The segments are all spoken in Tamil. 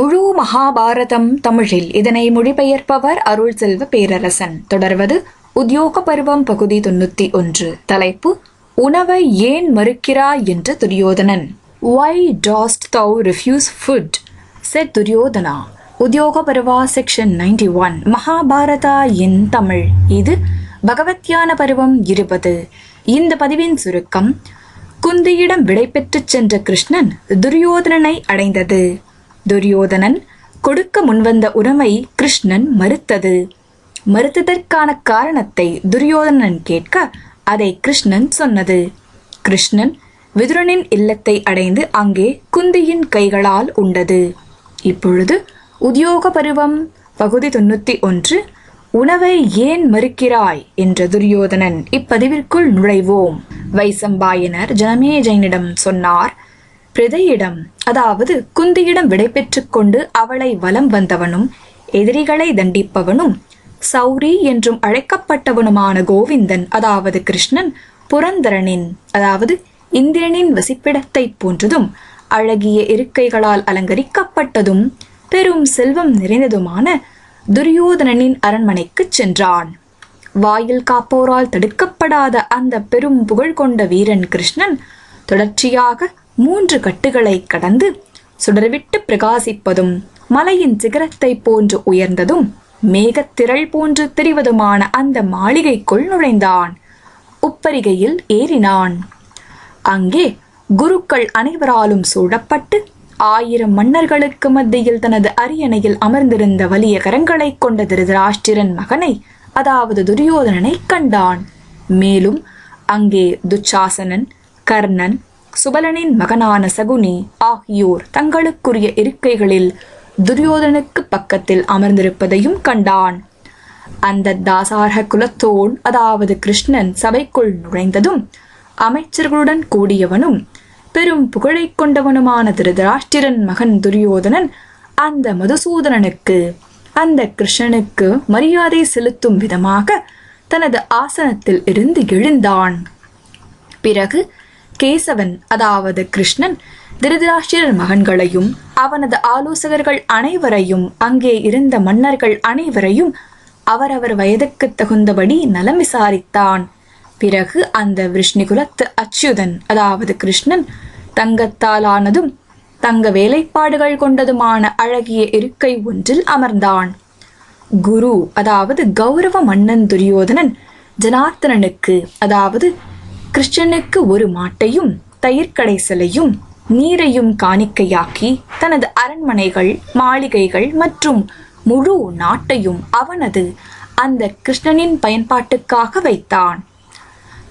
முழு மகாபாரதம் தமிழில் இதனை மொழிபெயர்ப்பவர் அருள் செல்வ பேரரசன். தொடர்வது உத்தியோக பருவம் பகுதி தொண்ணூத்தி ஒன்று. தலைப்பு உணவை ஏன் மறுக்கிறாய்? என்று Duryodhanan. Why dost thou refuse food set Duryodhana. Udyoga Parva section ninety one Mahabharata in Tamil. இது பகவத்யான பருவம் இருபது. இந்த பதிவின் சுருக்கம் குந்தியிடம் விடைபெற்றுச் சென்ற கிருஷ்ணன் துரியோதனனை அடைந்தது. துரியோதனன் கொடுக்க முன்வந்த உணவை கிருஷ்ணன் மறுத்தது. மறுத்ததற்கான காரணத்தை துரியோதனன் கேட்க அதை கிருஷ்ணன் சொன்னது. கிருஷ்ணன் விதுரனின் இல்லத்தை அடைந்து அங்கே குந்தியின் கைகளால் உண்டது. இப்பொழுது உத்தியோக பருவம் பகுதி தொண்ணூத்தி ஒன்று. உணவை ஏன் மறுக்கிறாய்? என்ற துரியோதனன் இப்பதிவிற்குள் நுழைவோம். வைசம்பாயனர் ஜனமேஜயனிடம் சொன்னார் பிரதையிடம் அதாவது குந்தியிடம் விடை கொண்டு அவளை வலம் வந்தவனும் எதிரிகளை தண்டிப்பவனும் சௌரி என்றும் அழைக்கப்பட்டவனுமான கோவிந்தன் அதாவது கிருஷ்ணன் புரந்தரனின் அதாவது இந்திரனின் வசிப்பிடத்தைப் போன்றதும் அழகிய இருக்கைகளால் அலங்கரிக்கப்பட்டதும் பெரும் செல்வம் நிறைந்ததுமான துரியோதனனின் அரண்மனைக்கு சென்றான். வாயில் காப்போரால் தடுக்கப்படாத அந்த பெரும் புகழ் கொண்ட வீரன் கிருஷ்ணன் தொடர்ச்சியாக மூன்று கட்டுகளை கடந்து சுடர்விட்டு பிரகாசிப்பதும் மலையின் சிகரத்தை போன்று உயர்ந்ததும் மேகத்திரள் போன்று தெரிவதுமான அந்த மாளிகைக்குள் நுழைந்தான். உப்பரிகையில் ஏறினான். அங்கே குருக்கள் அனைவராலும் சூழப்பட்டு ஆயிரம் மன்னர்களுக்கு மத்தியில் தனது அரியணையில் அமர்ந்திருந்த வலிய கரங்களைக் கொண்ட திருதராஷ்டிரன் மகனை அதாவது துரியோதனனை கண்டான். மேலும் அங்கே துச்சாசனன் கர்ணன் சுபலனின் மகனான சகுனி ஆகியோர் தங்களுக்குரிய இருக்கைகளில் துரியோதனுக்கு பக்கத்தில் அமர்ந்திருப்பதையும் கண்டான். அந்த தாசார்க குலத்தோன் அதாவது கிருஷ்ணன் சபைக்குள் நுழைந்ததும் அமைச்சர்களுடன் கூடியவனும் பெரும் புகழை கொண்டவனுமான திருதராஷ்டிரன் மகன் துரியோதனன் அந்த மதுசூதனனுக்கு அந்த கிருஷ்ணனுக்கு மரியாதை செலுத்தும் விதமாக தனது ஆசனத்தில் இருந்து எழுந்தான். பிறகு கேசவன் அதாவது கிருஷ்ணன் திருதராஷ்டிரர் மகன்களையும் அவனது ஆலோசகர்கள் அனைவரையும் அங்கே இருந்த மன்னர்கள் அனைவரையும் அவரவர் வயதுக்கு தகுந்தபடி நலம் விசாரித்தான். பிறகு அந்த விஷ்ணுகுலத்து அச்சுதன் அதாவது கிருஷ்ணன் தங்கத்தாலானதும் தங்க வேலைப்பாடுகள் கொண்டதுமான அழகிய இருக்கை ஒன்றில் அமர்ந்தான். குரு அதாவது கௌரவ மன்னன் துரியோதனன் ஜனார்த்தனனுக்கு அதாவது கிருஷ்ணனுக்கு ஒரு மாட்டையும் தயிர்க்கடை சிலையும் நீரையும் காணிக்கையாக்கி தனது அரண்மனைகள் மாளிகைகள் மற்றும் முழு நாட்டையும் அவனது அந்த கிருஷ்ணனின் பயன்பாட்டுக்காக வைத்தான்.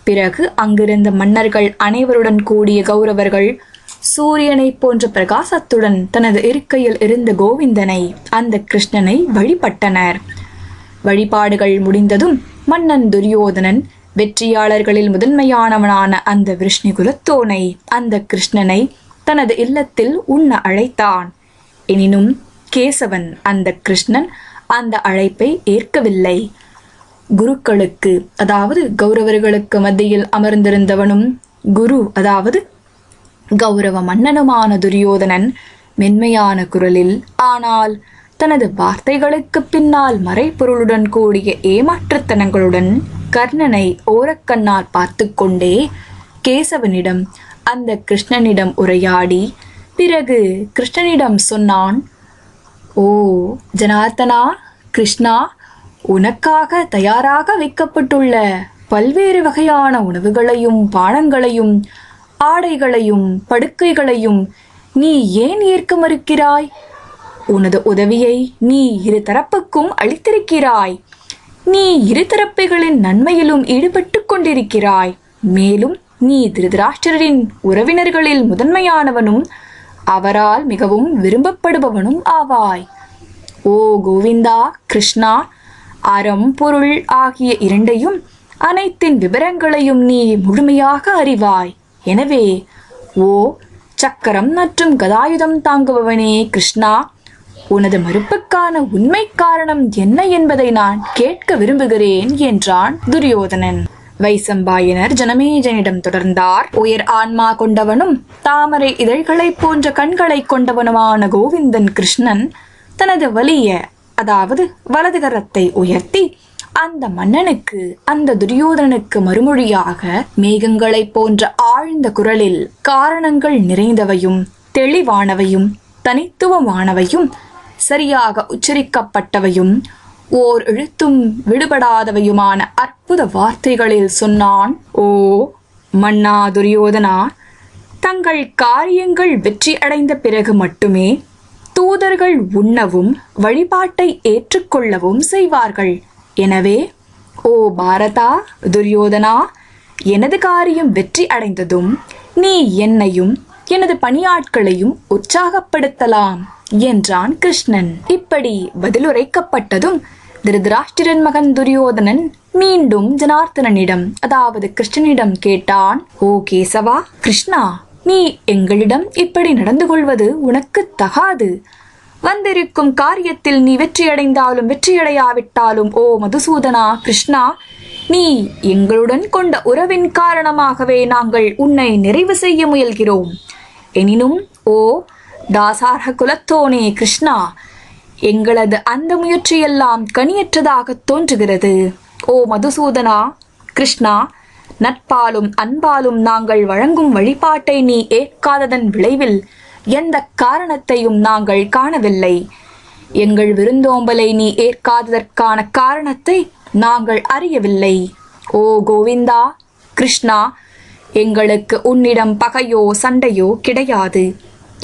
பிறகு அங்கிருந்த மன்னர்கள் அனைவருடன் கூடிய கௌரவர்கள் சூரியனைப் போன்ற பிரகாசத்துடன் தனது இருக்கையில் இருந்த கோவிந்தனை அந்த கிருஷ்ணனை வழிபட்டனர். வழிபாடுகள் முடிந்ததும் மன்னன் துரியோதனன் வெற்றியாளர்களில் முதன்மையானவனான அந்த விஷ்ணு குலத்தோனை அந்த கிருஷ்ணனை தனது இல்லத்தில் உண்ண அழைத்தான். எனினும் கேசவன் அந்த கிருஷ்ணன் அந்த அழைப்பை ஏற்கவில்லை. குருக்களுக்கு அதாவது கௌரவர்களுக்கு மத்தியில் அமர்ந்திருந்தவனும் குரு அதாவது கௌரவ மன்னனுமான துரியோதனன் மென்மையான குரலில் ஆனால் தனது வார்த்தைகளுக்கு பின்னால் மறைப்பொருளுடன் கூடிய ஏமாற்றுத்தனங்களுடன் கர்ணனை ஓரக்கண்ணால் பார்த்து கொண்டே கேசவனிடம் அந்த கிருஷ்ணனிடம் உரையாடி பிறகு கிருஷ்ணனிடம் சொன்னான் ஓ ஜனார்த்தனா கிருஷ்ணா உனக்காக தயாராக வைக்கப்பட்டுள்ள பல்வேறு வகையான உணவுகளையும் பானங்களையும் ஆடைகளையும் படுக்கைகளையும் நீ ஏன் ஏற்க மறுக்கிறாய்? உனது உதவியை நீ இரு தரப்புக்கும் அளித்திருக்கிறாய். நீ இரு தரப்புகளின் நன்மையிலும் ஈடுபட்டு கொண்டிருக்கிறாய். மேலும் நீ திருதராஷ்டிரரின் உறவினர்களில் முதன்மையானவனும் அவரால் மிகவும் விரும்பப்படுபவனும் ஆவாய். ஓ கோவிந்தா கிருஷ்ணா அறம் பொருள் ஆகிய இரண்டையும் அனைத்தின் விவரங்களையும் நீ முழுமையாக அறிவாய். எனவே ஓ சக்கரம் மற்றும் கதாயுதம் தாங்குபவனே கிருஷ்ணா உனது மறுப்புக்கான உண்மை காரணம் என்ன என்பதை நான் கேட்க விரும்புகிறேன் என்றான் துரியோதனன். வைசம்பாயனர் ஜனமேஜனிடம் தொடர்ந்தார். உயர் ஆன்மா கொண்டவனும் தாமரை இதழ்களைப் போன்ற கண்களைக் கொண்டவனுமான கோவிந்தன் கிருஷ்ணன் தனது வலிய அதாவது வலது கரத்தை உயர்த்தி அந்த மன்னனுக்கு அந்த துரியோதனனுக்கு மறுமொழியாக மேகங்களைப் போன்ற ஆழ்ந்த குரலில் காரணங்கள் நிறைந்தவையும் தெளிவானவையும் தனித்துவமானவையும் சரியாக உச்சரிக்கப்பட்டவையும் ஓர் எழுத்தும் விடுபடாதவையுமான அற்புத வார்த்தைகளில் சொன்னான் ஓ மன்னா துரியோதனா தங்கள் காரியங்கள் வெற்றி அடைந்த பிறகு மட்டுமே தூதர்கள் உண்ணவும் வழிபாட்டை ஏற்றுக்கொள்ளவும் செய்வார்கள். எனவே ஓ பாரதா துரியோதனா எனது காரியம் வெற்றி அடைந்ததும் நீ என்னையும் எனது பணியாட்களையும் உற்சாகப்படுத்தலாம் என்றான் கிருஷ்ணன். இப்படி பதிலுரைக்கப்பட்டதும் திருதராஷ்டிரன் மகன் துரியோதனன் மீண்டும் ஜனார்த்தனனிடம் அதாவது கிருஷ்ணனிடம் கேட்டான் ஓ கேசவா கிருஷ்ணா நீ எங்களிடம் இப்படி நடந்து கொள்வது உனக்கு தகாது. வந்திருக்கும் காரியத்தில் நீ வெற்றியடைந்தாலும் வெற்றியடையாவிட்டாலும் ஓ மதுசூதனா கிருஷ்ணா நீ எங்களுடன் கொண்ட உறவின் காரணமாகவே நாங்கள் உன்னை நிறைவு செய்ய முயல்கிறோம். எனினும் ஓ தாசார்க குலத்தோனே கிருஷ்ணா எங்களது அந்த முயற்சியெல்லாம் கனியற்றதாக தோன்றுகிறது. ஓ மதுசூதனா கிருஷ்ணா நட்பாலும் அன்பாலும் நாங்கள் வழங்கும் வழிபாட்டை நீ ஏற்காததன் விளைவில் எந்த காரணத்தையும் நாங்கள் காணவில்லை. எங்கள் விருந்தோம்பலை நீ ஏற்காததற்கான காரணத்தை நாங்கள் அறியவில்லை. ஓ கோவிந்தா கிருஷ்ணா எங்களுக்கு உன்னிடம் பகையோ சண்டையோ கிடையாது.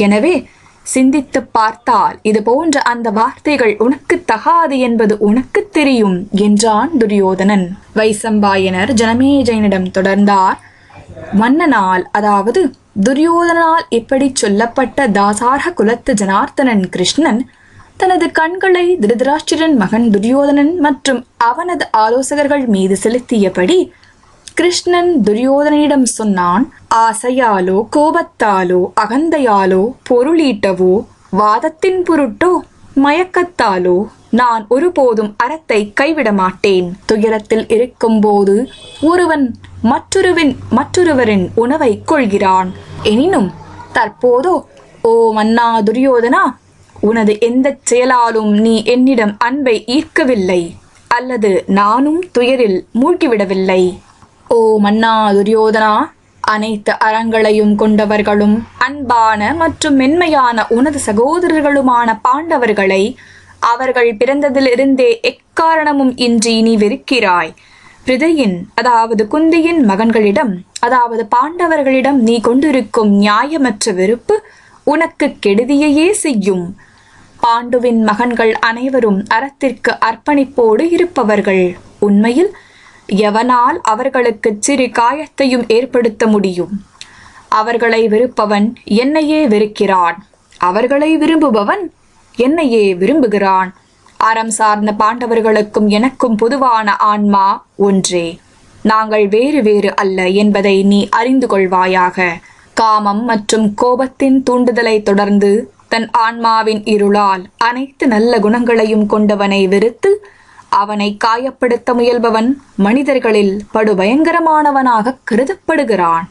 எனவே சிந்தித்து பார்த்தால் இது போன்ற அந்த வார்த்தைகள் உனக்கு தகாது என்பது உனக்கு தெரியும் என்றான் துரியோதனன். வைசம்பாயனர் ஜனமேஜயனிடம் தொடர்ந்தார். மன்னனால் அதாவது துரியோதனால் இப்படி சொல்லப்பட்ட தாசார்க குலத்து ஜனார்த்தனன் கிருஷ்ணன் தனது கண்களை திருதராஷ்டிரன் மகன் துரியோதனன் மற்றும் அவனது ஆலோசகர்கள் மீது செலுத்தியபடி கிருஷ்ணன் துரியோதனிடம் சொன்னான் ஆசையாலோ கோபத்தாலோ அகந்தையாலோ பொருளீட்டவோ வாதத்தின் பொருட்டோ மயக்கத்தாலோ நான் ஒருபோதும் அறத்தை கைவிட மாட்டேன். துயரத்தில் இருக்கும்போது ஒருவன் மற்றொருவன் மற்றொருவரின் உணவை கொள்கிறான். எனினும் தற்போதோ ஓ மன்னா துரியோதனா உனது எந்த செயலாலும் நீ என்னிடம் அன்பை ஈர்க்கவில்லை. அல்லது நானும் துயரில் மூழ்கிவிடவில்லை. ஓ மன்னா துரியோதனா அனைத்து அறங்களையும் கொண்டவர்களும் அன்பான மற்றும் மென்மையான உனது சகோதரர்களுமான பாண்டவர்களை அவர்கள் பிறந்ததிலிருந்தே எக்காரணமும் இன்றி நீ வெறுக்கிறாய். பிரிதையின் அதாவது குந்தியின் மகன்களிடம் அதாவது பாண்டவர்களிடம் நீ கொண்டிருக்கும் நியாயமற்ற வெறுப்பு உனக்கு கெடுதியையே செய்யும். பாண்டுவின் மகன்கள் அனைவரும் அறத்திற்கு அர்ப்பணிப்போடு இருப்பவர்கள். உண்மையில் எவனால் அவர்களுக்கு சிறு காயத்தையும் ஏற்படுத்த முடியும்? அவர்களை வெறுப்பவன் என்னையே வெறுக்கிறான். அவர்களை விரும்புபவன் என்னையே விரும்புகிறான். அறம் சார்ந்த பாண்டவர்களுக்கும் எனக்கும் பொதுவான ஆன்மா ஒன்றே. நாங்கள் வேறு வேறு அல்ல என்பதை நீ அறிந்து கொள்வாயாக. காமம் மற்றும் கோபத்தின் தூண்டுதலை தொடர்ந்து தன் ஆன்மாவின் இருளால் அனைத்து நல்ல குணங்களையும் கொண்டவனை வெறுத்து அவனை காயப்படுத்த முயல்பவன் மனிதர்களில் படுபயங்கரமானவனாக கருதப்படுகிறான்.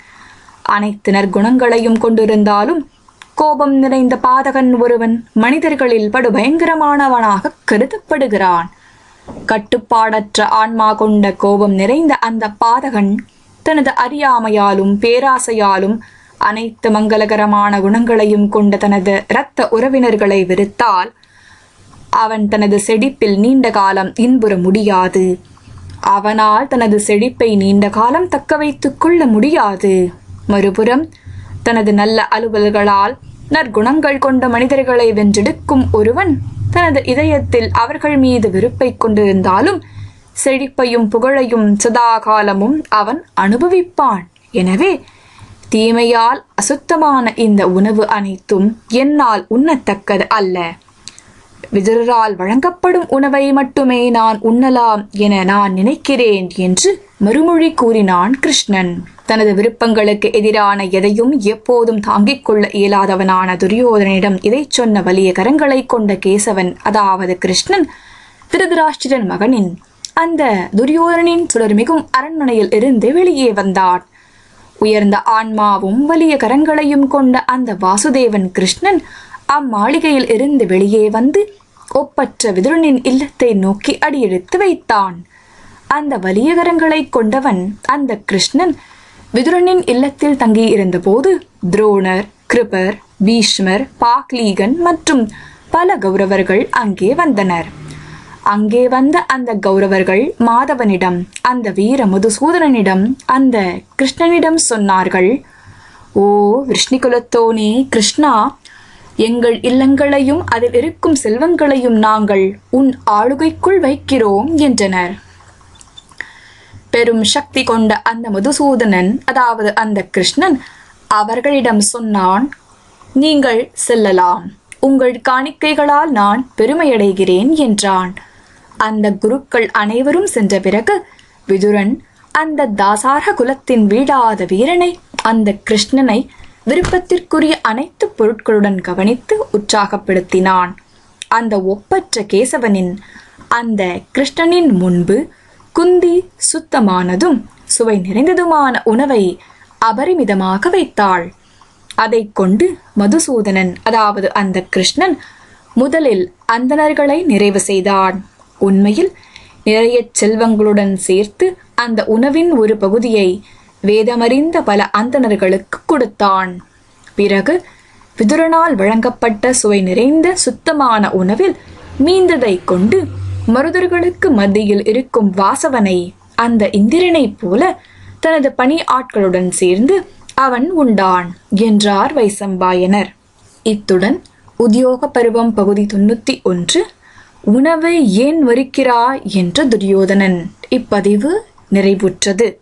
அனைத்து நற்குணங்களையும் கொண்டிருந்தாலும் கோபம் நிறைந்த பாதகன் ஒருவன் மனிதர்களில் படுபயங்கரமானவனாக கருதப்படுகிறான். கட்டுப்பாடற்ற ஆன்மா கொண்ட கோபம் நிறைந்த அந்த பாதகன் தனது அறியாமையாலும் பேராசையாலும் அனைத்து மங்களகரமான குணங்களையும் கொண்ட தனது இரத்த உறவினர்களை வெறுத்தால் அவன் தனது செழிப்பில் நீண்ட காலம் இன்புற முடியாது. அவனால் தனது செழிப்பை நீண்ட காலம் தக்க வைத்துக் கொள்ள முடியாது. மறுபுறம் தனது நல்ல அலுவல்களால் நற்குணங்கள் கொண்ட மனிதர்களை வென்றெடுக்கும் ஒருவன் தனது இதயத்தில் அவர்கள் மீது வெறுப்பை கொண்டிருந்தாலும் செழிப்பையும் புகழையும் சதா காலமும் அவன் அனுபவிப்பான். எனவே தீமையால் அசுத்தமான இந்த உணவு அனைத்தும் என்னால் உண்ணத்தக்கது அல்ல. விதுரரால் வழங்கப்படும் உணவை மட்டுமே நான் உண்ணலாம் என நான் நினைக்கிறேன் என்று மறுமொழி கூறினான் கிருஷ்ணன். தனது விருப்பங்களுக்கு எதிரான எதையும் எப்போதும் தாங்கிக் கொள்ள இயலாதவனான துரியோதனிடம் இதைச் சொன்ன வலிய கரங்களை கொண்ட கேசவன் அதாவது கிருஷ்ணன் திருதராஷ்டிரன் மகனின் அந்த துரியோதனின் சுடர்மிகும் அரண்மனையில் இருந்து வெளியே வந்தான். உயர்ந்த ஆன்மாவும் வலிய கரங்களையும் கொண்ட அந்த வாசுதேவன் கிருஷ்ணன் அம்மாளிகையில் இருந்து வெளியே வந்து ஒப்பற்ற விதுரனின் இல்லத்தை நோக்கி அடியெடுத்து வைத்தான். அந்த வலியகரங்களை கொண்டவன் அந்த கிருஷ்ணன் விதுரனின் இல்லத்தில் தங்கியிருந்த போது துரோணர் கிருபர் பீஷ்மர் பாக்லீகன் மற்றும் பல கௌரவர்கள் அங்கே வந்தனர். அங்கே வந்த அந்த கௌரவர்கள் மாதவனிடம் அந்த வீர மதுசூதனனிடம் அந்த கிருஷ்ணனிடம் சொன்னார்கள் ஓ விஷ்ணிகுலத்தோனே கிருஷ்ணா எங்கள் இல்லங்களையும் அதில் இருக்கும் செல்வங்களையும் நாங்கள் உன் ஆளுகைக்குள் வைக்கிறோம் என்றனர். பெரும் சக்தி கொண்ட அந்த மதுசூதனன் அதாவது அந்த கிருஷ்ணன் அவர்களிடம் சொன்னான் நீங்கள் செல்லலாம். உங்கள் காணிக்கைகளால் நான் பெருமையடைகிறேன் என்றான். அந்த குருக்கள் அனைவரும் சென்ற பிறகு விதுரன் அந்த தாசார குலத்தின் வீடாத வீரனை அந்த கிருஷ்ணனை விருப்பத்திற்குரிய அனைத்து பொருட்களுடன் கவனித்து உற்சாகப்படுத்தினான். அந்த ஒப்பற்ற கேசவனின் அந்த கிருஷ்ணனின் முன்பு குந்தி சுத்தமானதும் சுவை நிறைந்ததுமான உணவை அபரிமிதமாக வைத்தாள். அதைக் கொண்டு மதுசூதனன் அதாவது அந்த கிருஷ்ணன் முதலில் அந்தணர்களை நிறைவு செய்தான். உண்மையில் நிறைய செல்வங்களுடன் சேர்த்து அந்த உணவின் ஒரு பகுதியை வேதமறிந்த பல அந்தணர்களுக்கு கொடுத்தான். பிறகு விதுரனால் வழங்கப்பட்ட சுவை நிறைந்த சுத்தமான உணவில் மீந்ததைக் கொண்டு மருதர்களுக்கு மத்தியில் இருக்கும் வாசவனை அந்த இந்திரனைப் போல தனது பணி ஆட்களுடன் சேர்ந்து அவன் உண்டான் என்றார் வைசம்பாயனர். இத்துடன் உத்தியோக பருவம் பகுதி தொண்ணூத்தி ஒன்று. உணவை ஏன் வரிக்கிறாய் என்ற துரியோதனன் இப்பதிவு நிறைவுற்றது.